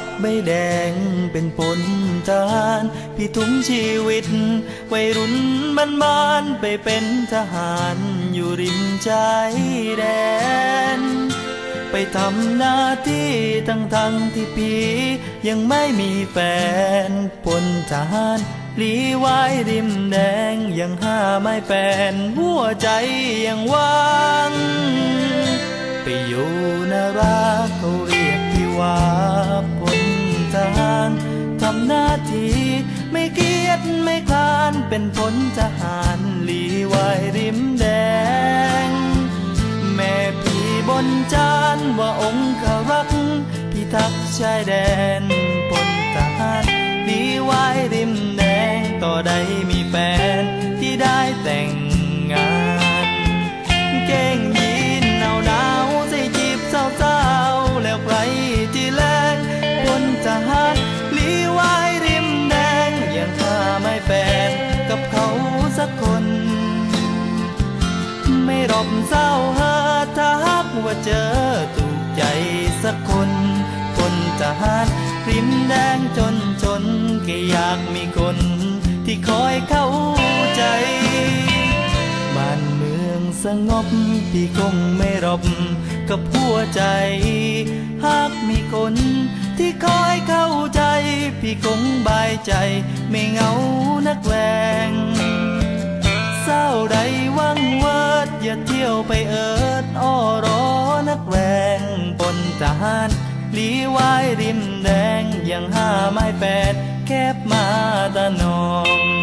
บใบแดงเป็นผลทหารพี่ทุ่มชีวิต วัยรุ่นบ้านบ้านไปเป็นทหารอยู่ริมชายแดน ไปทำหน้าที่ทั้งทั้งที่พี่ยังไม่มีแฟนพลทหารลีไว้ริมแดงยังห้าไม่แปนหัวใจยังว่างไปอยู่นาราเขาเรียกพี่ว่า เป็นพลทหารลีไว้ริมแดง แม่พี่บนจานว่าองค์ขรักษ์พิทักษ์ชายแดนพลทหารดีไว้ริมแดงต่อได้มีแฟนที่ได้แต่งงานเก่งยีนหนาวหนาวใส่จีบสาวสาวๆแล้วใครที่แรงพลทหารลีว ไม่รบเศร้าเฮอถ้าหากว่าเจอถูกใจสักคน คนทหารริมแดงจนจนแค่อยากมีคนที่คอยเข้าใจ บ้านเมืองสงบพี่คงไม่รบกับหัวใจ หากมีคนที่คอยเข้าใจ พี่คงบายใจ ไม่เหงานักแวง อย่าเที่ยวไปเอิดอ้อรอนักแวงปนทหารลีวายริมแดงยังห้าไม้แปดแคบมาตะนอง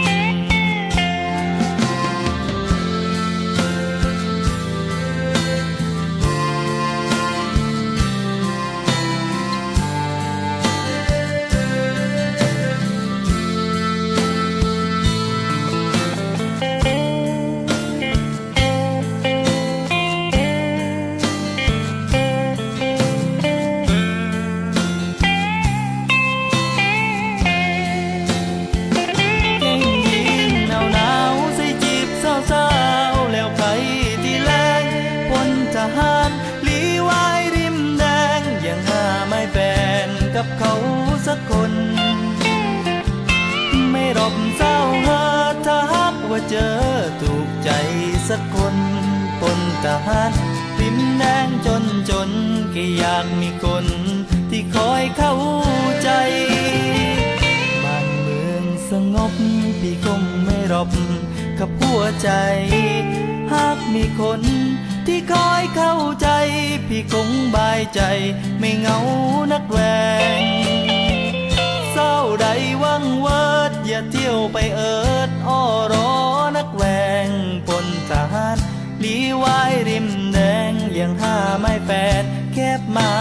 กับเขาสักคน ไม่รบเศร้าหาถ้าหากว่าเจอถูกใจสักคนพลทหารริมแดงจนจนแค่อยากมีคน ที่คอยเข้าใจบ้านเมืองสงบพี่คงไม่รบกับหัวใจ หากมีคน ที่คอยเข้าใจ พี่คงบายใจ ไม่เหงานักแวง เศร้าใดวังเวิดอย่าเที่ยวไปเอิดอ้อรอนักแวงปนทหารลีไว้ริมแดงยังห้าไม่แปดแคบมา